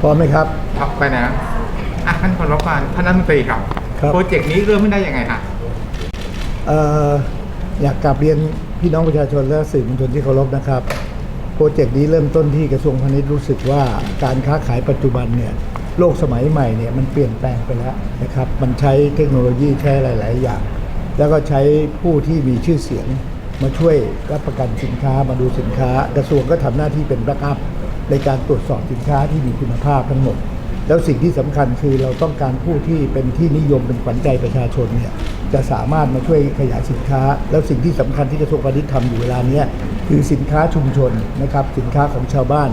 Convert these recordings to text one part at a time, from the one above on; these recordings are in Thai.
พร้อมไหมครับ ครับไปนะอะท่านพลวัฒน์ท่านรัฐมนตรีครับครับ โปรเจกต์นี้เริ่มขึ้นได้ยังไงฮะเอ่ออยากกลับเรียนพี่น้องประชาชนและสื่อมวลชนที่เคารพนะครับ โปรเจกต์นี้เริ่มต้นที่กระทรวงพาณิชย์รู้สึกว่าการค้าขายปัจจุบันเนี่ยโลกสมัยใหม่เนี่ยมันเปลี่ยนแปลงไปแล้วนะครับ มันใช้เทคโนโลยีใช้หลาย ๆ อย่าง แล้วก็ใช้ผู้ที่มีชื่อเสียง มาช่วยรับประกันสินค้ามาดูสินค้ากระทรวงก็ทำหน้าที่เป็นแบ็กอัพในการตรวจสอบสินค้าที่มีคุณภาพทั้งหมด แล้วสิ่งที่สำคัญคือเราต้องการผู้ที่เป็นที่นิยมเป็นขวัญใจประชาชนเนี่ยจะสามารถมาช่วยขยายสินค้า แล้วสิ่งที่สำคัญที่กระทรวงพาณิชย์ทำอยู่เวลาเนี้ยคือสินค้าชุมชนนะครับสินค้าของชาวบ้าน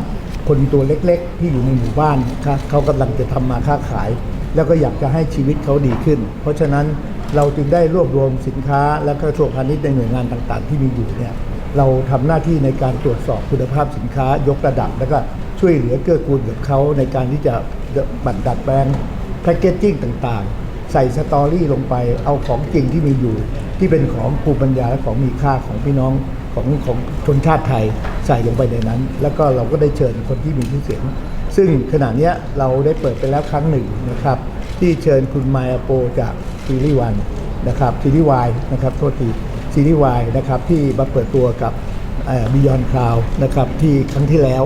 คนตัวเล็กๆ ที่อยู่ในหมู่บ้านครับเขากำลังจะทำมาค้าขาย แล้วก็อยากจะให้ชีวิตเขาดีขึ้น เพราะฉะนั้น เราจึงได้รวบรวมสินค้าและกระทรวงพาณิชย์ในหน่วยงานต่างๆ ที่มีอยู่เนี่ยเราทำหน้าที่ในการตรวจสอบคุณภาพสินค้ายกระดับ แล้วก็ช่วยเหลือเกื้อกูลกับเขาในการที่จะบัตรดัดแปลงแพคเกจจิ้งต่างๆ ใส่สตอรี่ลงไปเอาของจริงที่มีอยู่ ที่เป็นของภูมิปัญญาและของมีค่าของพี่น้องของของชนชาติไทยใส่ลงไปในนั้น แล้วก็เราก็ได้เชิญคนที่มีชื่อเสียง ซึ่งขณะเนี้ยเราได้เปิดไปแล้วครั้งหนึ่งนะครับ ที่เชิญคุณมายาโปจาก ซีรีส์วันนะครับซีรีส์วายนะครับโทษทีซีรีส์วายนะครับที่มาเปิดตัวกับบิยอนคลาวนะครับที่ครั้งที่แล้ว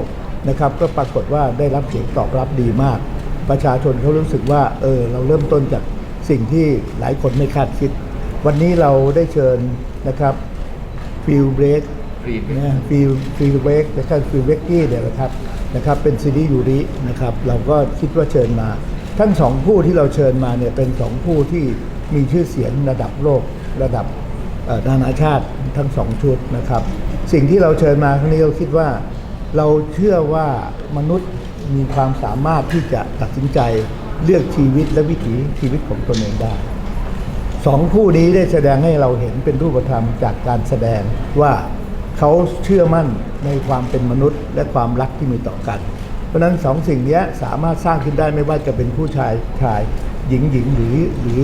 นะครับก็ปรากฏว่าได้รับเสียงตอบรับดีมาก ประชาชนเขารู้สึกว่าเออเราเริ่มต้นจากสิ่งที่หลายคนไม่คาดคิด วันนี้เราได้เชิญนะครับฟิลเบรก Field Break นะฟิลฟิลเบรกนะครับฟิลเบรกกี้เนี่ยนะครับนะครับเป็นซีรีส์ยูรินะครับเราก็คิดว่าเชิญมา ทั้งสองผู้ที่เราเชิญมาเนี่ยเป็นสองผู้ที่มีชื่อเสียงระดับโลกระดับนานาชาติทั้งสองชุดนะครับ สิ่งที่เราเชิญมาครั้งนี้เราคิดว่า เราเชื่อว่ามนุษย์มีความสามารถที่จะตัดสินใจเลือกชีวิตและวิถีชีวิตของตนเองได้สองผู้นี้ได้แสดงให้เราเห็นเป็นรูปธรรมจากการแสดงว่าเขาเชื่อมั่นในความเป็นมนุษย์และความรักที่มีต่อกัน ราะนั้นสองสิ่งนี้สามารถสร้างขึ้นได้ไม่ว่าจะเป็นผู้ชายชายหญิงหญิงหรือหรือ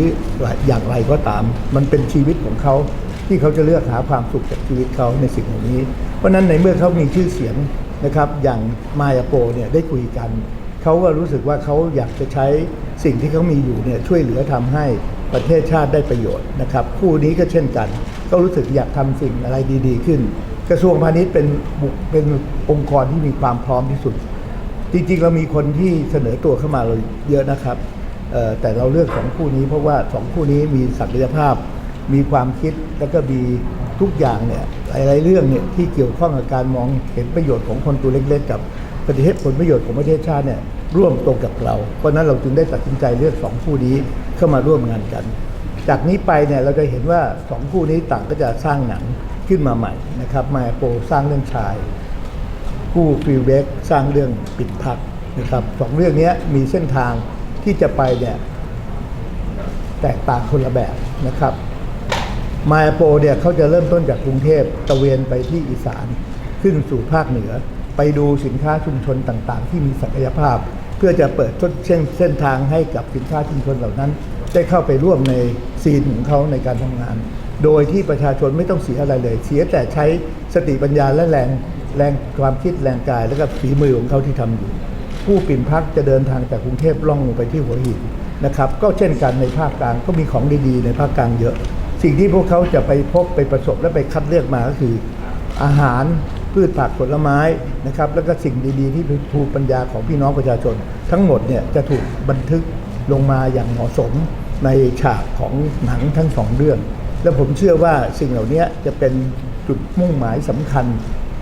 อย่างไรก็ตาม มันเป็นชีวิตของเขาที่เขาจะเลือกหาความสุขจากชีวิตเขาในสิ่งเหล่านี้ เพราะนั้นในเมื่อเขามีชื่อเสียงนะครับ อย่างมายาโปเนี่ยได้คุยกัน เขาก็รู้สึกว่าเขาอยากจะใช้สิ่งที่เขามีอยู่เนี่ยช่วยเหลือทำให้ประเทศชาติได้ประโยชน์นะครับ คู่นี้ก็เช่นกัน ก็รู้สึกอยากทำสิ่งอะไรดี ๆ ขึ้น กระทรวงพาณิชย์เป็นเป็นองค์กรที่มีความพร้อมที่สุด จริงๆ เรามีคนที่เสนอตัวเข้ามาเราเยอะนะครับแต่เราเลือกสองคู่นี้เพราะว่าสองคู่นี้มีศักยภาพ มีความคิดแล้วก็มีทุกอย่างเนี่ยหลายๆเรื่องเนี่ยที่เกี่ยวข้องกับการมองเห็นประโยชน์ของคนตัวเล็กๆ กับประเทศผลประโยชน์ของประเทศชาติเนี่ยร่วมตรงกับเรา เพราะฉะนั้นเราจึงได้ตัดสินใจเลือกสองคู่นี้เข้ามาร่วมงานกัน จากนี้ไปเนี่ยเราจะเห็นว่าสองคู่นี้ต่างก็จะสร้างหนังขึ้นมาใหม่นะครับมาโปรสร้างเรื่องชาย ผู้ฟิลเบกสร้างเรื่องปิดพักนะครับสองเรื่องนี้มีเส้นทางที่จะไปเนี่ยแตกต่างคนละแบบนะครับมาโปเนี่ยเขาจะเริ่มต้นจากกรุงเทพตะเวนไปที่อีสานขึ้นสู่ภาคเหนือ ไปดูสินค้าชุมชนต่างๆ ที่มีศักยภาพ เพื่อจะเปิดเส้นเส้นทางให้กับสินค้าชุมชนเหล่านั้น ได้เข้าไปร่วมในซีนของเขาในการทำงาน โดยที่ประชาชนไม่ต้องเสียอะไรเลย เสียแต่ใช้สติปัญญาและแรง แรงความคิดแรงกายแล้วก็ฝีมือของเขาที่ทำอยู่ ผู้ปิ่นพักจะเดินทางจากกรุงเทพล่องลงไปที่หัวหินนะครับ ก็เช่นกันในภาคกลางก็มีของดีๆ ในภาคกลางเยอะ สิ่งที่พวกเขาจะไปพบไปประสบและไปคัดเลือกมาก็คืออาหารพืชผักผลไม้นะครับ แล้วก็สิ่งดีๆ ที่ภูมิปัญญาของพี่น้องประชาชน ทั้งหมดเนี่ยจะถูกบันทึกลงมาอย่างเหมาะสมในฉากของหนังทั้งสองเรื่อง และผมเชื่อว่าสิ่งเหล่านี้จะเป็นจุดมุ่งหมายสำคัญ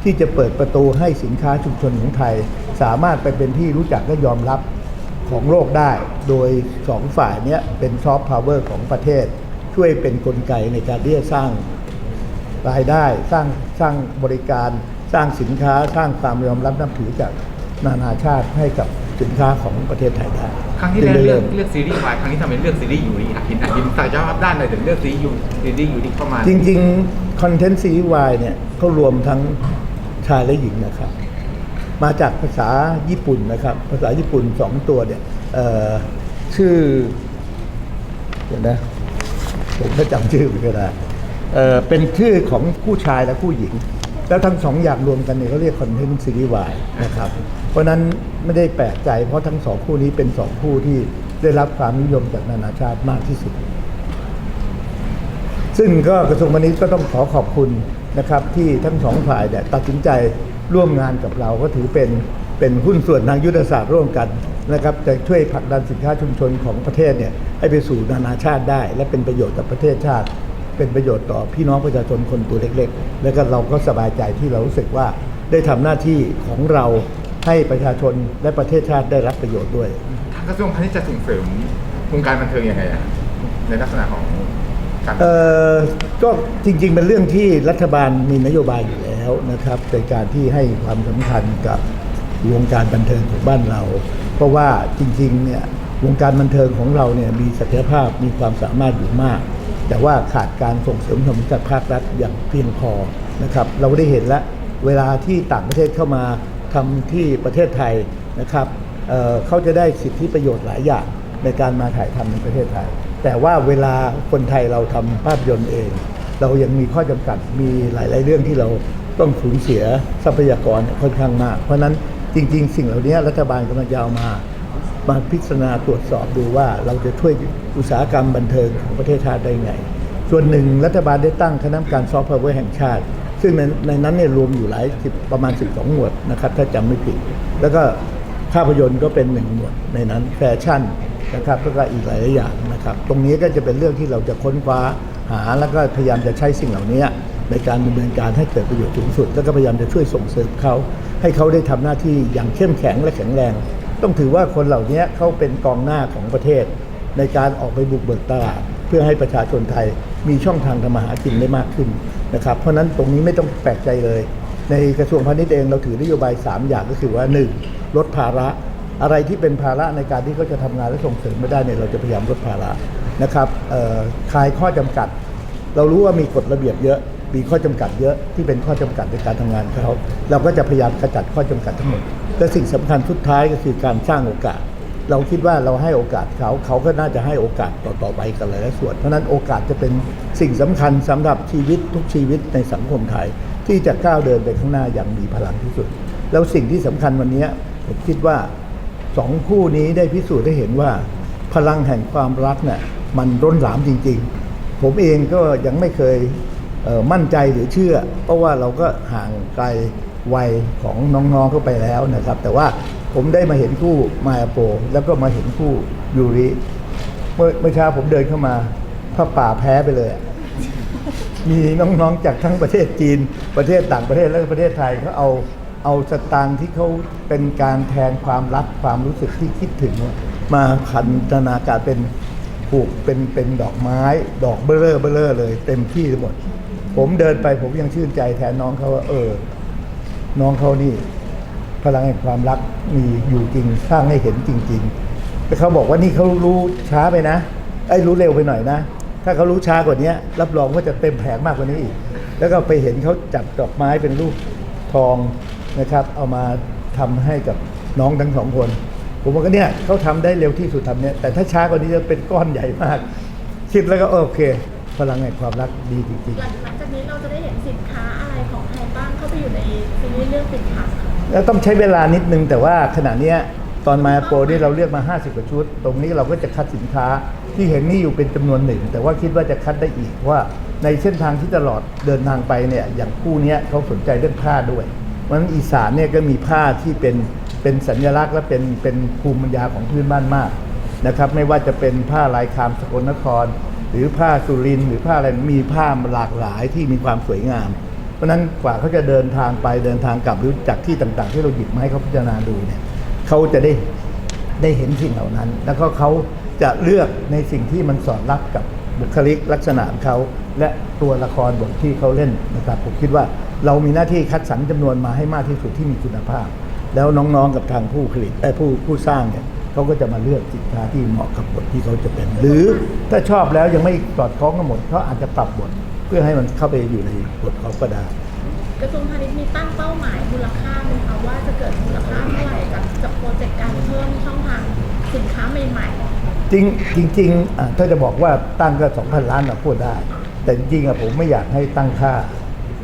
ที่จะเปิดประตูให้สินค้าชุมชนของไทย สามารถไปเป็นที่รู้จักและยอมรับของโลกได้ โดยสองฝ่ายเนี้ยเป็นซอฟต์พาวเวอร์ของประเทศ ช่วยเป็นนกลไกในการที่จะสร้างรายได้สร้างสร้างบริการสร้างสินค้าสร้างความยอมรับนับถือจากนานาชาติให้กับสินค้าของประเทศไทยได้ครั้งที่แล้วจึได้เลือกมเลือกซีรีส์วายครั้งนี้ทำไมเลือกซีรีส์ยูริอะเห็นอะเห็นศักยภาพด้านเลยถึงเลือกซีรีส์ยูซีรีส์ยูริเข้ามาจริง ๆ คอนเทนต์ซีรีส์วายเนี่ยเขารวมทั้ง ชายและหญิงนะครับ มาจากภาษาญี่ปุ่นนะครับ ภาษาญี่ปุ่นสองตัวเนี่ยชื่อเดี๋ยวนะผมก็จำชื่อไม่ได้เเป็นชื่อของผู้ชายและผู้หญิง แล้วทั้งสองอย่างรวมกันเนี่ยเขาเรียกคอนเทนต์ซีรีส์วายนะครับ เพราะฉะนั้นไม่ได้แปลกใจเพราะทั้งสองคู่นี้เป็นสองคู่ที่ได้รับความนิยมจากนานาชาติมากที่สุด ซึ่งก็กระทรวงพาณิชย์ก็ต้องขอขอบคุณ นะครับที่ทั้งสองฝ่ายเนี่ยตัดสินใจร่วมงานกับเราก็ถือเป็นเป็นหุ้นส่วนทางยุทธศาสตร์ร่วมกันนะครับจะช่วยผลักดันสินค้าชุมชนของประเทศเนี่ยให้ไปสู่นานาชาติได้ และเป็นประโยชน์กับประเทศชาติ เป็นประโยชน์ต่อพี่น้องประชาชนคนตัวเล็ก ๆ แล้วก็เราก็สบายใจที่เรารู้สึกว่าได้ทำหน้าที่ของเราให้ประชาชนและประเทศชาติได้รับประโยชน์ด้วยทางกระทรวงพาณิชย์จะส่งเสริมวงการบันเทิงยังไงในลักษณะของ เอ่อก็จริงๆเป็นเรื่องที่รัฐบาลมีนโยบายอยู่แล้วนะครับในการที่ให้ความสำคัญกับวงการบันเทิงของบ้านเรา เพราะว่าจริงๆเนี่ยวงการบันเทิงของเราเนี่ยมีศักยภาพมีความสามารถอยู่มาก แต่ว่าขาดการส่งเสริมสนับสนุนจากภาครัฐอย่างเพียงพอนะครับเราได้เห็นแล้วเวลาที่ต่างประเทศเข้ามาทำที่ประเทศไทยนะครับเอ่อเขาจะได้สิทธิประโยชน์หลายอย่างในการมาถ่ายทำในประเทศไทย แต่ว่าเวลาคนไทยเราทำภาพยนตร์เอง เรายังมีข้อจำกัดมีหลาย ๆ เรื่องที่เราต้องสูญเสียทรัพยากรค่อนข้างมาก เพราะนั้นจริง ๆ สิ่งเหล่านี้รัฐบาลกำลังจะเอามา มาพิจารณาตรวจสอบดูว่าเราจะช่วยอุตสาหกรรมบันเทิงของประเทศชาติได้ไง ส่วนหนึ่งรัฐบาลได้ตั้งคณะกรรมการซอฟต์พาวร์แห่งชาติ ซึ่งในในนั้นเนี่ยรวมอยู่หลายสิบประมาณ 12 หมวดนะครับถ้าจำไม่ผิด แล้วก็ภาพยนตร์ก็เป็นหนึ่งหมวดในนั้นแฟชั่น นะครับแล้วก็อีกหลายๆอย่างนะครับ ตรงนี้ก็จะเป็นเรื่องที่เราจะค้นคว้าหา แล้วก็พยายามจะใช้สิ่งเหล่านี้ในการดำเนินการให้เกิดประโยชน์สูงสุด แล้วก็พยายามจะช่วยส่งเสริมเขา ให้เขาได้ทำหน้าที่อย่างเข้มแข็งและแข็งแรง ต้องถือว่าคนเหล่านี้เขาเป็นกองหน้าของประเทศ ในการออกไปบุกเบิกตลาด เพื่อให้ประชาชนไทยมีช่องทางทำมาหากินได้มากขึ้นนะครับ เพราะฉะนั้นตรงนี้ไม่ต้องแปลกใจเลย ในกระทรวงพาณิชย์เองเราถือนโยบาย 3 อย่างก็คือว่า 1. ลดภาระ อะไรที่เป็นภาระในการที่เขาจะทำงานและส่งเสริมไม่ได้เนี่ยเราจะพยายามลดภาระนะครับคลายข้อจำกัด เรารู้ว่ามีกฎระเบียบเยอะมีข้อจำกัดเยอะที่เป็นข้อจำกัดในการทำงานเขาเราก็จะพยายามขจัดข้อจำกัดทั้งหมดและสิ่งสำคัญสุดท้ายก็คือการสร้างโอกาส เราคิดว่าเราให้โอกาสเขาเขาก็น่าจะให้โอกาสต่อๆไปกันหลายส่วน เพราะฉะนั้นโอกาสจะเป็นสิ่งสำคัญสำหรับชีวิตทุกชีวิตในสังคมไทย ที่จะก้าวเดินไปข้างหน้าอย่างมีพลังที่สุด แล้วสิ่งที่สำคัญวันนี้ผมคิดว่า สองคู่นี้ได้พิสูจน์ให้เห็นว่าพลังแห่งความรักเนี่ย มันร้นหลามจริง ๆ ผมเองก็ยังไม่เคยเมั่นใจหรือเชื่อ เพราะว่าเราก็ห่างไกลวัยของน้องๆเข้าไปแล้วนะครับ แต่ว่าผมได้มาเห็นคู่มาโป แล้วก็มาเห็นคู่ยูริ เมื่อเมื่อเช้าผมเดินเข้ามาพระป่าแพ้ไปเลย มีน้องๆจากทั้งประเทศจีนประเทศต่างประเทศและประเทศไทยเขาเอา เอาสตางค์ที่เขาเป็นการแทนความรักความรู้สึกที่คิดถึง มาพันธนาการเป็นปลูกเป็นเป็นดอกไม้ ดอกเบลอเบลอเลย เต็มที่หมด ผมเดินไปผมยังชื่นใจแทนน้องเขาว่า เออ น้องเขานี่ พลังแห่งความรักมีอยู่จริงสร้างให้เห็นจริง ๆ แต่เขาบอกว่านี่เขารู้ช้าไปนะไอ้รู้เร็วไปหน่อยนะถ้าเขารู้ช้ากว่านี้รับรองว่าจะเต็มแผงมากกว่านี้อีกแล้วก็ไปเห็นเขาจัดดอกไม้เป็นรูปทอง นะครับ เอามาทำให้กับน้องทั้งสองคน ผมว่าก็เนี่ยเขาทำได้เร็วที่สุดทำเนี่ยแต่ถ้าช้ากว่านี้จะเป็นก้อนใหญ่มาก คิดแล้วก็โอเค พลังแห่งความรักดีจริงๆหลังหลังจากนี้เราจะได้เห็นสินค้าอะไรของไทยบ้างเข้าไปอยู่ในซีรีส์เรื่องปิดผักค่ะแล้วต้องใช้เวลานิดนึงแต่ว่าขณะเนี้ยตอนมาโปรนี่เราเลือกมา 50กว่าชุด ตรงนี้เราก็จะคัดสินค้าที่เห็นนี่อยู่เป็นจำนวนหนึ่ง แต่ว่าคิดว่าจะคัดได้อีกเพราะว่าในเส้นทางที่ตลอดเดินทางไปเนี่ยอย่างคู่เนี้ยเขาสนใจเรื่องผ้าด้วย เพราะฉะนั้นอีสานเนี่ยก็มีผ้าที่เป็นเป็นสัญลักษณ์และเป็นเป็นภูมิปัญญาของพื้นบ้านมากนะครับไม่ว่าจะเป็นผ้าลายคามสกลนคร หรือผ้าสุรินหรือผ้าอะไรมีผ้าหลากหลายที่มีความสวยงาม เพราะฉะนั้นกว่าเขาจะเดินทางไปเดินทางกลับหรือจากที่ต่างๆ ที่เราหยิบมาให้เขาพิจารณาดูเนี่ยเขาจะได้ได้เห็นสิ่งเหล่านั้น แล้วก็เขาจะเลือกในสิ่งที่มันสอดรับกับ บุคลิกลักษณะเขาและตัวละครบทที่เขาเล่นนะครับผมคิดว่าเรามีหน้าที่คัดสรรจำนวนมาให้มากที่สุดที่มีคุณภาพ แล้วน้องๆกับทางผู้ผลิตไอ้ยผู้ผู้สร้างเนี่ยเขาก็จะมาเลือกสินค้าที่เหมาะกับบทที่เขาจะเป็น หรือถ้าชอบแล้วยังไม่สอดคล้องกันหมดเขาอาจจะปรับบทเพื่อให้มันเข้าไปอยู่ในบทเขาก็ได้กระทรวงพาณิชย์มีตั้งเป้าหมายมูลค่าไหมคะว่าจะเกิดมูลค่าเท่าไหร่กับกับโปรเจกต์การเพิ่มช่องทางสินค้าใหม่ จริงจริงๆถ้าจะบอกว่าตั้งก็2,000ล้านเราพูดได้ แต่จริงๆอะผมไม่อยากให้ตั้งค่า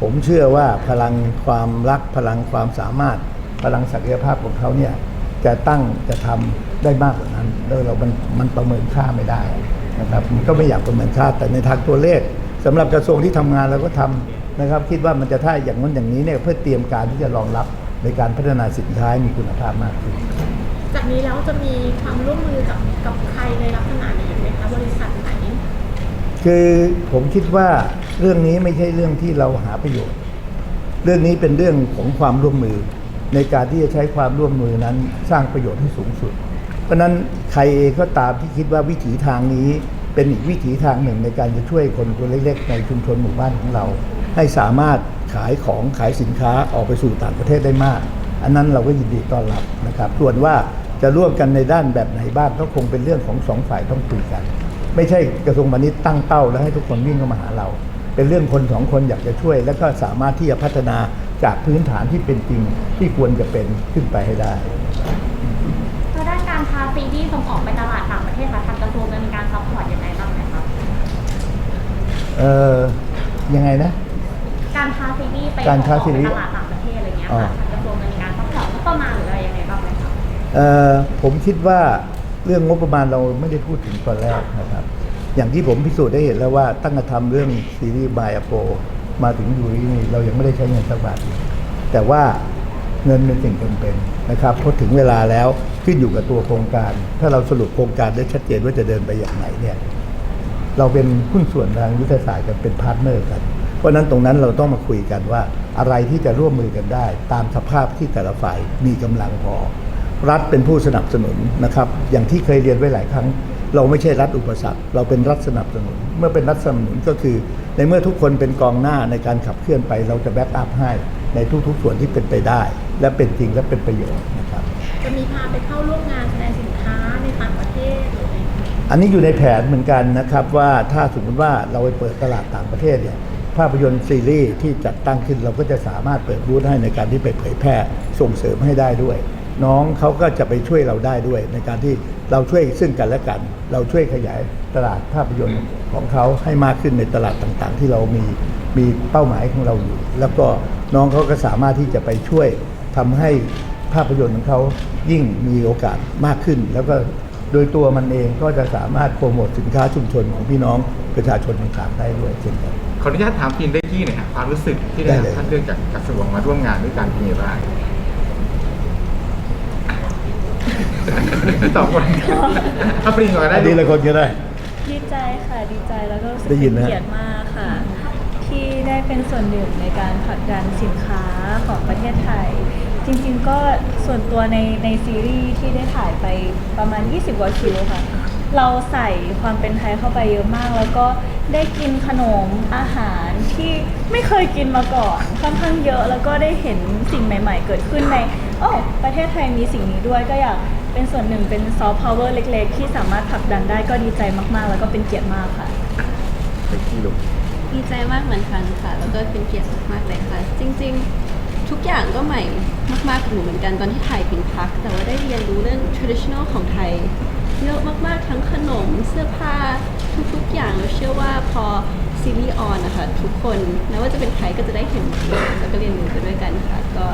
ผมเชื่อว่าพลังความรักพลังความสามารถ พลังศักยภาพของเขาเนี่ยจะตั้งจะทำได้มากกว่านั้นแล้วเรามันมันประเมินค่าไม่ได้นะครับมันก็ไม่อยากประเมินค่าแต่ในทางตัวเลขสำหรับกระทรวงที่ทำงานเราก็ทำนะครับ คิดว่ามันจะถ้าอย่างนั้นอย่างนี้เนี่ยเพื่อเตรียมการที่จะรองรับในการพัฒนาสินค้ามีคุณภาพมากขึ้น จากนี้แล้วจะมีความร่วมมือกับกับใครในลักษณะนี้ไหมคะบริษัทไหนคือผมคิดว่าเรื่องนี้ไม่ใช่เรื่องที่เราหาประโยชน์ เรื่องนี้เป็นเรื่องของความร่วมมือในการที่จะใช้ความร่วมมือนั้นสร้างประโยชน์ให้สูงสุด เพราะฉะนั้นใครเองก็ตามที่คิดว่าวิถีทางนี้เป็นอีกวิถีทางหนึ่งในการจะช่วยคนตัวเล็กๆ ในชุมชนหมู่บ้านของเรา ให้สามารถขายของขายสินค้าออกไปสู่ต่างประเทศได้มาก อันนั้นเราก็ยินดีต้อนรับนะครับส่วนว่า จะร่วมกันในด้านแบบไหนบ้างก็คงเป็นเรื่องของสองฝ่ายต้องคุยกัน ไม่ใช่กระทรวงพาณิชย์ตั้งเป้าแล้วให้ทุกคนวิ่งเข้ามาหาเรา เป็นเรื่องคนสองคนอยากจะช่วย แล้วก็สามารถที่จะพัฒนาจากพื้นฐานที่เป็นจริงที่ควรจะเป็นขึ้นไปให้ได้แล้วด้านการพาซีรีส์ส่งออกไปตลาดต่างประเทศค่ะทางกระทรวงจะมีการซัพพอร์ตยังไงบ้างไหมคะเอ่อยังไงนะ การพาซีรีส์ไปการพาส่งออกซีรีไปส์ตลาดต่างประเทศอะไรเงี้ยอ๋อค่ะทางกระทรวงจะมีการซัพพอร์ตงบประมาณหรือ ผมคิดว่าเรื่องงบประมาณเราไม่ได้พูดถึงตอนแรกนะครับ อย่างที่ผมพิสูจน์ได้เห็นแล้วว่าตั้งแต่ทำเรื่องซีรีส์บายอโปมาถึงยูรินี่เรายังไม่ได้ใช้เงินสักบาทเลยแต่ว่าเงินเป็นสิ่งจำเป็นนะครับพอถึงเวลาแล้วขึ้นอยู่กับตัวโครงการ ถ้าเราสรุปโครงการได้ชัดเจนว่าจะเดินไปอย่างไหนเนี่ยเราเป็นหุ้นส่วนทางยุทธศาสตร์กันเป็นพาร์ทเนอร์กัน เพราะฉะนั้นตรงนั้นเราต้องมาคุยกันว่าอะไรที่จะร่วมมือกันได้ ตามสภาพที่แต่ละฝ่ายมีกำลังพอ รัฐเป็นผู้สนับสนุนนะครับ อย่างที่เคยเรียนไว้หลายครั้ง เราไม่ใช่รัฐอุปสรรค เราเป็นรัฐสนับสนุน เมื่อเป็นรัฐสนับสนุนก็คือ ในเมื่อทุกคนเป็นกองหน้าในการขับเคลื่อนไป เราจะแบ็กอัพให้ในทุกๆส่วนที่เป็นไปได้ และเป็นจริงและเป็นประโยชน์นะครับ จะมีพาไปเข้าร่วมงานแสดงสินค้าในต่างประเทศหรืออะไรอย่างเงี้ยอันนี้อยู่ในแผนเหมือนกันนะครับว่าถ้าสมมติว่าเราไปเปิดตลาดต่างประเทศเนี่ยภาพยนตร์ซีรีส์ที่จัดตั้งขึ้นเราก็จะสามารถเปิดบูธให้ในการที่ไปเผยแพร่ส่งเสริมให้ได้ด้วย น้องเขาก็จะไปช่วยเราได้ด้วย ในการที่เราช่วยซึ่งกันและกัน เราช่วยขยายตลาดภาพยนตร์ของเขาให้มากขึ้นในตลาดต่างๆ ที่เรามีมีเป้าหมายของเราอยู่ แล้วก็น้องเขาก็สามารถที่จะไปช่วยทำให้ภาพยนตร์ของเขายิ่งมีโอกาสมากขึ้น แล้วก็โดยตัวมันเองก็จะสามารถโปรโมทสินค้าชุมชนของพี่น้องประชาชนต่างๆได้ด้วยเช่นกันขออนุญาตถามพีนเบกกี้หน่อยครับความรู้สึกที่ได้ได้เลยรับท่านเลือกจากกระทรวงมาร่วมงานด้วยกันเป็นยังไงบ้าง สองคนถ้าปริงก่อนก็ได้อันนี้ละคนก็ได้ ดีใจค่ะดีใจแล้วก็รู้สึกได้ยินเป็นนะ เกียรติมากค่ะ ที่ได้เป็นส่วนหนึ่งในการผลักดันสินค้าของประเทศไทย จริงๆก็ส่วนตัวในในซีรีส์ที่ได้ถ่ายไปประมาณ 20กว่าคิวค่ะ เราใส่ความเป็นไทยเข้าไปเยอะมาก แล้วก็ได้กินขนมอาหารที่ไม่เคยกินมาก่อนค่อนข้างเยอะแล้วก็ได้เห็นสิ่งใหม่ ๆ เกิดขึ้นในโอ้ประเทศไทยมีสิ่งนี้ด้วยก็อยาก เป็นส่วนหนึ่งเป็นซอฟต์พาวเวอร์เล็ก ๆ ที่สามารถผลักดันได้ก็ดีใจมากๆ แล้วก็เป็นเกียรติมากค่ะเบกกี้ลูกดีใจมากเหมือนกันค่ะ แล้วก็เป็นเกียรติมากๆเลยค่ะ จริง ๆ ทุกอย่างก็ใหม่มากๆกับหนูเหมือนกันตอนที่ถ่ายปิ่นพัก แต่ว่าได้เรียนรู้เรื่อง traditional ของไทยเยอะมากๆทั้งขนมเสื้อผ้าทุกๆอย่างแล้วเชื่อว่าพอซีรีส์ออนนะคะทุกคนไม่ว่าจะเป็นใครก็จะได้เห็นหมดเลยแล้วก็เรียนรู้ไปด้วยกันค่ะ ก็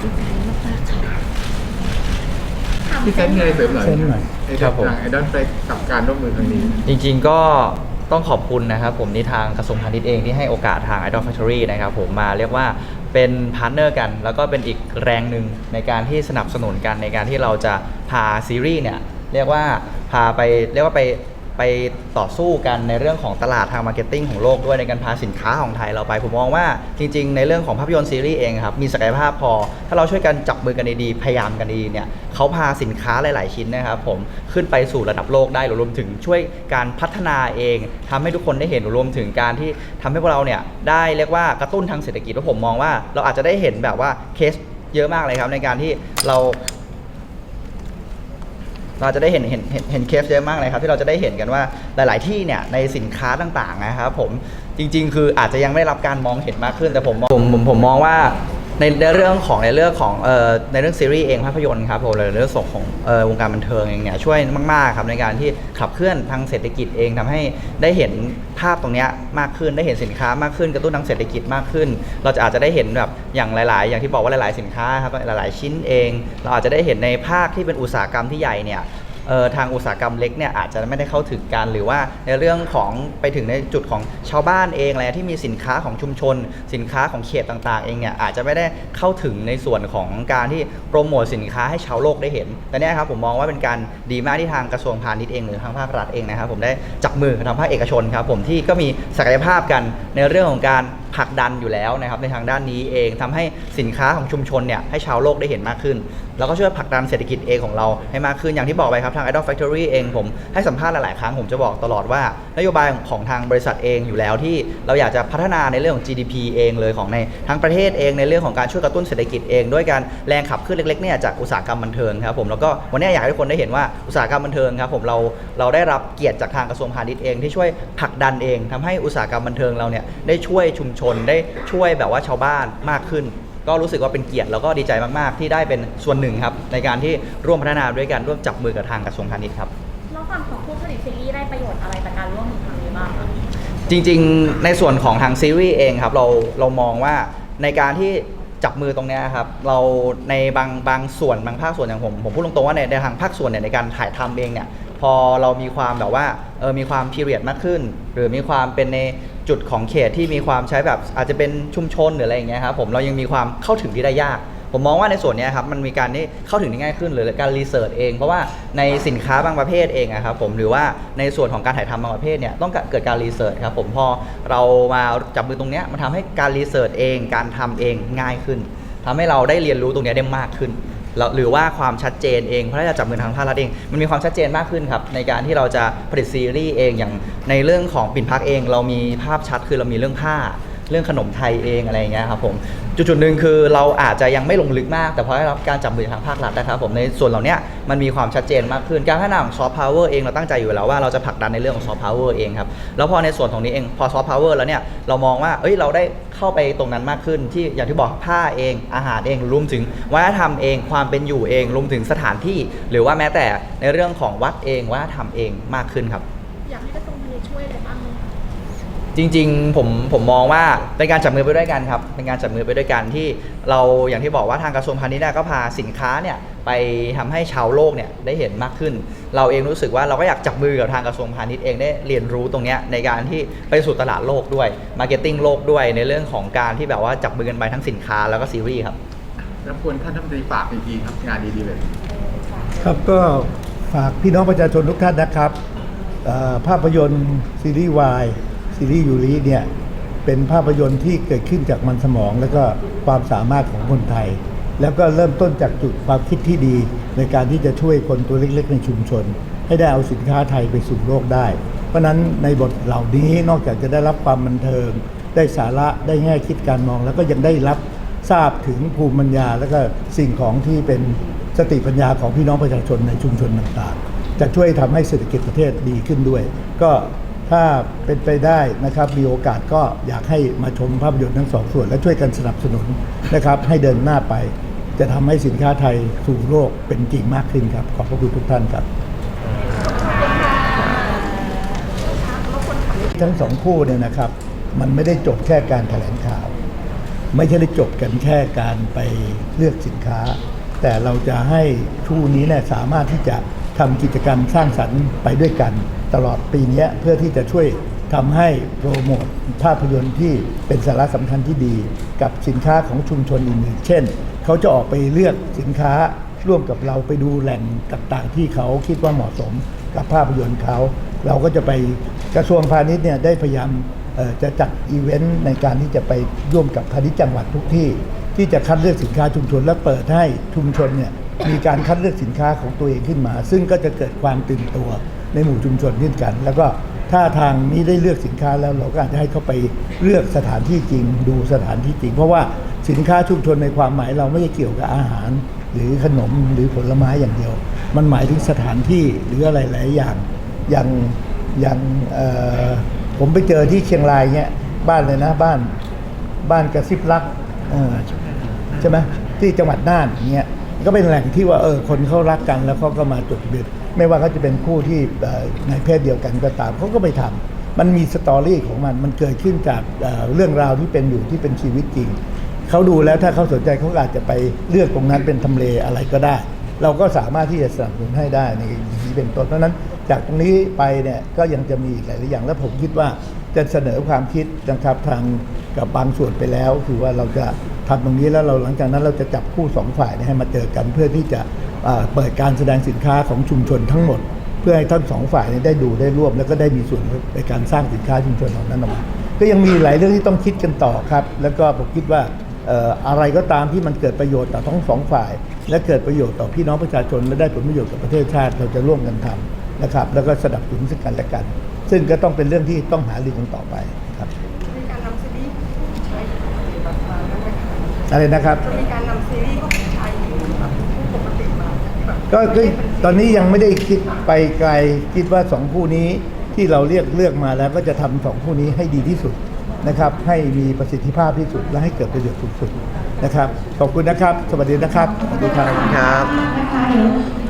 ดีใจมากๆค่ะถาม พี่เซนมีอะไรเสริมหน่อยเซนหน่อย ไอ้ครับผม ทางไอดอลเฟกกับการร่วมมือครั้งนี้ จริงๆก็ต้องขอบคุณนะครับผมที่ทางกระทรวงพาณิชย์เองที่ให้โอกาสทาง Idol Factory นะครับผมมาเรียกว่าเป็นพาร์ทเนอร์กัน แล้วก็เป็นอีกแรงหนึ่งในการที่สนับสนุนกันในการที่เราจะพาซีรีส์เนี่ยเรียกว่าพาไปเรียกว่าไป ไปต่อสู้กันในเรื่องของตลาดทางมาร์เก็ตติ้งของโลกด้วยในการพาสินค้าของไทยเราไป ผมมองว่าจริงๆ ในเรื่องของภาพยนตร์ซีรีส์เองครับมีศักยภาพพอ ถ้าเราช่วยกันจับมือกันดีๆพยายามกันดีเนี่ยเขาพาสินค้าหลาย ๆ ชิ้นนะครับผมขึ้นไปสู่ระดับโลกได้รวมถึงช่วยการพัฒนาเองทำให้ทุกคนได้เห็นรวมถึงการที่ทำให้พวกเราเนี่ยได้เรียกว่ากระตุ้นทางเศรษฐกิจแล้วผมมองว่า เราอาจจะได้เห็นแบบว่าเคสเยอะมากเลยครับในการที่เรา เราจะได้เห็นเห็นเห็นเห็นเคสเยอะมากเลยครับ ที่เราจะได้เห็นกันว่าหลาย ๆ ที่เนี่ยในสินค้าต่าง ๆ นะครับผมจริง ๆ คืออาจจะยังไม่ได้รับการมองเห็นมากขึ้นแต่ผมมองผมผมผมมองว่า ในในเรื่องของในเรื่องของเอ่อในเรื่องซีรีส์เองภาพยนตร์ครับผมเลยในเรื่องส่งของเอ่อวงการบันเทิงเองเนี่ยช่วยมากๆครับในการที่ขับเคลื่อนทางเศรษฐกิจเองทำให้ได้เห็นภาพตรงเนี้ยมากขึ้นได้เห็นสินค้ามากขึ้นกระตุ้นทางเศรษฐกิจมากขึ้น เราจะอาจจะได้เห็นแบบอย่างหลาย ๆ อย่างที่บอกว่าหลาย ๆ สินค้าครับหลาย ๆ ชิ้นเอง เราอาจจะได้เห็นในภาคที่เป็นอุตสาหกรรมที่ใหญ่เนี่ย เอ่อทางอุตสาหกรรมเล็กเนี่ยอาจจะไม่ได้เข้าถึงกันหรือว่าในเรื่องของไปถึงในจุดของชาวบ้านเองอะไรที่มีสินค้าของชุมชน สินค้าของเขตต่างๆ เองเนี่ยอาจจะไม่ได้เข้าถึงในส่วนของการที่โปรโมทสินค้าให้ชาวโลกได้เห็นแต่เนี่ยครับผมมองว่าเป็นการดีมากที่ทางกระทรวงพาณิชย์เองหรือทางภาครัฐเองนะครับผมได้จับมือกับทางภาคเอกชนครับผมที่ก็มีศักยภาพกันในเรื่องของการผลักดันอยู่แล้วนะครับในทางด้านนี้เองทำให้สินค้าของชุมชนเนี่ยให้ชาวโลกได้เห็นมากขึ้น แล้วก็ช่วยผลักดันเศรษฐกิจเองของเราให้มากขึ้นอย่างที่บอกไปครับทาง Idol Factory เองผมให้สัมภาษณ์หลาย ๆ ครั้งผมจะบอกตลอดว่านโยบายของทางบริษัทเองอยู่แล้วที่เราอยากจะพัฒนาในเรื่องของ GDP เองเลยของในทั้งประเทศเองในเรื่องของการช่วยกระตุ้นเศรษฐกิจเองด้วยการแรงขับเคลื่อนเล็ก ๆ เนี่ยจากอุตสาหกรรมบันเทิงครับผมแล้วก็วันนี้อยากให้ทุกคนได้เห็นว่าอุตสาหกรรมบันเทิงครับผมเราเราได้รับเกียรติจากทางกระทรวงพาณิชย์เองที่ช่วยผลักดันเองทำให้อุตสาหกรรมบันเทิงเราเนี่ยได้ช่วยชุมชนได้ช่วยแบบว่าชาวบ้านมากขึ้น ก็รู้สึกว่าเป็นเกียรติแล้วก็ดีใจมากๆ ที่ได้เป็นส่วนหนึ่งครับในการที่ร่วมพัฒนาด้วยกันร่วมจับมือกับทางกระทรวงพาณิชย์ครับ แล้วฝั่งของผู้ผลิตซีรีส์ได้ประโยชน์อะไรจากการร่วมมือครั้งนี้บ้างคะจริงๆ ในส่วนของทางซีรีส์เองครับเราเรามองว่าในการที่จับมือตรงเนี้ยครับเราในบางบางส่วนบางภาคส่วนอย่างผมผมพูดตรงๆว่าในในทางภาคส่วนเนี่ยในการถ่ายทำเองเนี่ยพอเรามีความแบบว่าเออมีความพีเรียดมากขึ้น หรือมีความเป็นใน จุดของเขตที่มีความใช้แบบอาจจะเป็นชุมชนหรืออะไรอย่างเงี้ยครับผมเรายังมีความเข้าถึงที่ได้ยาก ผมมองว่าในส่วนเนี้ยครับมันมีการที่เข้าถึงได้ง่ายขึ้นหรือการรีเสิร์ชเอง เพราะว่าในสินค้าบางประเภทเองอะครับผมหรือว่าในส่วนของการถ่ายทำบางประเภทเนี่ยต้องเกิดการรีเสิร์ชครับผมพอเรามาจับมือตรงเนี้ยมันทำให้การรีเสิร์ชเอง การทำเองง่ายขึ้นทำให้เราได้เรียนรู้ตรงเนี้ยได้มากขึ้น หรือว่าความชัดเจนเองเพราะถ้าจะจับมือทางภาครัฐเอง มันมีความชัดเจนมากขึ้นครับ ในการที่เราจะผลิตซีรีส์เองอย่างในเรื่องของปิ่นพักเอง เรามีภาพชัดคือเรามีเรื่องผ้า เรื่องขนมไทยเองอะไรอย่างเงี้ยครับผม จุดจุดๆหนึ่งคือเราอาจจะยังไม่ลงลึกมาก แต่พอได้รับการจับมือทางภาครัฐนะครับผมในส่วนเหล่านี้มันมีความชัดเจนมากขึ้น การพัฒนาของซอฟต์พาวเวอร์เองเราตั้งใจอยู่แล้วว่าเราจะผลักดันในเรื่องของซอฟต์พาวเวอร์เองครับแล้วพอในส่วนของนี้เองพอซอฟต์พาวเวอร์แล้วเนี่ยเรามองว่าเอ้ยเราได้เข้าไปตรงนั้นมากขึ้น ที่อย่างที่บอกผ้าเองอาหารเองรวมถึงวัฒนธรรมเองความเป็นอยู่เองรวมถึงสถานที่ หรือว่าแม้แต่ในเรื่องของวัดเองวัฒนธรรมเองมากขึ้นครับอยากให้กระทรวงพาณิชย์ช่วยอะไรบ้างไหม จริงๆผมผมมองว่าเป็นการจับมือไปด้วยกันครับเป็นการจับมือไปด้วยกันที่เราอย่างที่บอกว่าทางกระทรวงพาณิชย์เนี่ยก็พาสินค้าเนี่ยไปทำให้ชาวโลกเนี่ยได้เห็นมากขึ้น เราเองรู้สึกว่าเราก็อยากจับมือกับทางกระทรวงพาณิชย์เองได้เรียนรู้ตรงเนี้ยในการที่ไปสู่ตลาดโลกด้วยมาร์เก็ตติ้งโลกด้วยในเรื่องของการที่แบบว่าจับมือกันไปทั้งสินค้าแล้วก็ซีรีส์ครับแล้วควรท่านรัฐมนตรีฝากอีกทีครับงานดีๆเลยครับก็ฝากพี่น้องประชาชนทุกท่านนะครับเอ่อภาพยนตร์ซีรีส์วาย ซีรีส์ยูริเนี่ยเป็นภาพยนตร์ที่เกิดขึ้นจากมันสมอง และก็ความสามารถของคนไทย แล้วก็เริ่มต้นจากจุดความคิดที่ดีในการที่จะช่วยคนตัวเล็กๆ ในชุมชน ให้ได้เอาสินค้าไทยไปสู่โลกได้ เพราะนั้นในบทเหล่านี้นอกจากจะได้รับความบันเทิง ได้สาระได้แง่คิดการมอง แล้วก็ยังได้รับทราบถึงภูมิปัญญา และก็สิ่งของที่เป็นสติปัญญาของพี่น้องประชาชนในชุมชนต่างๆ จะช่วยทำให้เศรษฐกิจประเทศดีขึ้นด้วย ก็ ถ้าเป็นไปได้นะครับมีโอกาสก็อยากให้มาชมภาพยนตร์ทั้งสองส่วน และช่วยกันสนับสนุนนะครับ ให้เดินหน้าไป จะทำให้สินค้าไทยสู่โลกเป็นจริงมากขึ้นครับ ขอบพระคุณทุกท่านครับ ทั้งสองคู่เนี่ยนะครับ มันไม่ได้จบแค่การแถลงข่าว ไม่ใช่ได้จบกันแค่การไปเลือกสินค้า แต่เราจะให้คู่นี้เนี่ยสามารถที่จะทำกิจกรรมสร้างสรรค์ไปด้วยกัน ตลอดปีนี้เพื่อที่จะช่วยทำให้โปรโมทภาพยนตร์ที่เป็นสาระสำคัญที่ดี กับสินค้าของชุมชนอื่นๆเช่น เขาจะออกไปเลือกสินค้าร่วมกับเราไปดูแหล่งต่างๆ ที่เขาคิดว่าเหมาะสมกับภาพยนตร์เขา เราก็จะไปกระทรวงพาณิชย์เนี่ยได้พยายามจะจัดอีเวนต์ในการที่จะไปร่วมกับพาณิชย์จังหวัดทุกที่ ที่จะคัดเลือกสินค้าชุมชนและเปิดให้ชุมชนเนี่ยมีการคัดเลือกสินค้าของตัวเองขึ้นมา ซึ่งก็จะเกิดความตื่นตัว ในหมู่ชุมชนขึ้นกัน แล้วก็ถ้าทางนี้ได้เลือกสินค้าแล้วเราก็อาจจะให้เขาไปเลือกสถานที่จริง ดูสถานที่จริง เพราะว่าสินค้าชุมชนในความหมายเราไม่ได้เกี่ยวกับอาหาร หรือขนมหรือผลไม้อย่างเดียว มันหมายถึงสถานที่หรืออะไรหลายอย่างอย่างอย่างผมไปเจอที่เชียงรายเนี่ยบ้านเลยนะบ้านบ้านกระซิบรักใช่ไหมที่จังหวัดน่านเงี้ยก็เป็นแหล่งที่ว่าเออคนเขารักกันแล้วเขาก็มาจดทะเบียน ไม่ว่าเขาจะเป็นคู่ที่ในเพศเดียวกันก็ตามเขาก็ไปทำมันมีสตอรี่ของมันมันเกิดขึ้นจากเเรื่องราวที่เป็นอยู่ที่เป็นชีวิตจริงเขาดูแล้วถ้าเขาสนใจเขาอาจจะไปเลือกตรงนั้นเป็นทำเลอะไรก็ได้ เราก็สามารถที่จะสนับสนุนให้ได้ในอย่างนี้เป็นต้นเพราะนั้นจากตรงนี้ไปเนี่ยก็ยังจะมีหลายๆอย่างและผมคิดว่าจะเสนอความคิดนะครับทางกับบางส่วนไปแล้ว คือว่าเราจะทำตรงนี้แล้วเราหลังจากนั้นเราจะจับคู่สองฝ่ายให้มาเจอกันเพื่อที่จะ เปิดการแสดงสินค้าของชุมชนทั้งหมด เพื่อให้ทั้งสองฝ่ายเนี่ยได้ดูได้ร่วม แล้วก็ได้มีส่วนในการสร้างสินค้าชุมชนเหล่านั้นออกมาก็ยังมีหลายเรื่องที่ต้องคิดกันต่อครับ แล้วก็ผมคิดว่าเอ่ออะไรก็ตามที่มันเกิดประโยชน์ต่อทั้งสองฝ่าย และเกิดประโยชน์ต่อพี่น้องประชาชนและได้ผลประโยชน์กับประเทศชาติเราจะร่วมกันทำนะครับ แล้วก็สนับสนุนซึ่งกันและกัน ซึ่งก็ต้องเป็นเรื่องที่ต้องหารือกันต่อไปครับมีการนำซีรีส์ใช้แบบมาแล้วไหมคะอะไรนะครับจะมีการนำซีรีส์ของไทยแบบผู้ปกติมาแบบ ก็ก็ตอนนี้ยังไม่ได้คิดไปไกลคิดว่าสองคู่นี้ที่เราเรียกเลือกมาแล้วก็จะทำสองคู่นี้ให้ดีที่สุดนะครับ ให้มีประสิทธิภาพที่สุดและให้เกิดประโยชน์สูงสุดนะครับ ขอบคุณนะครับ สวัสดีนะครับสวัสดีครับ ครับ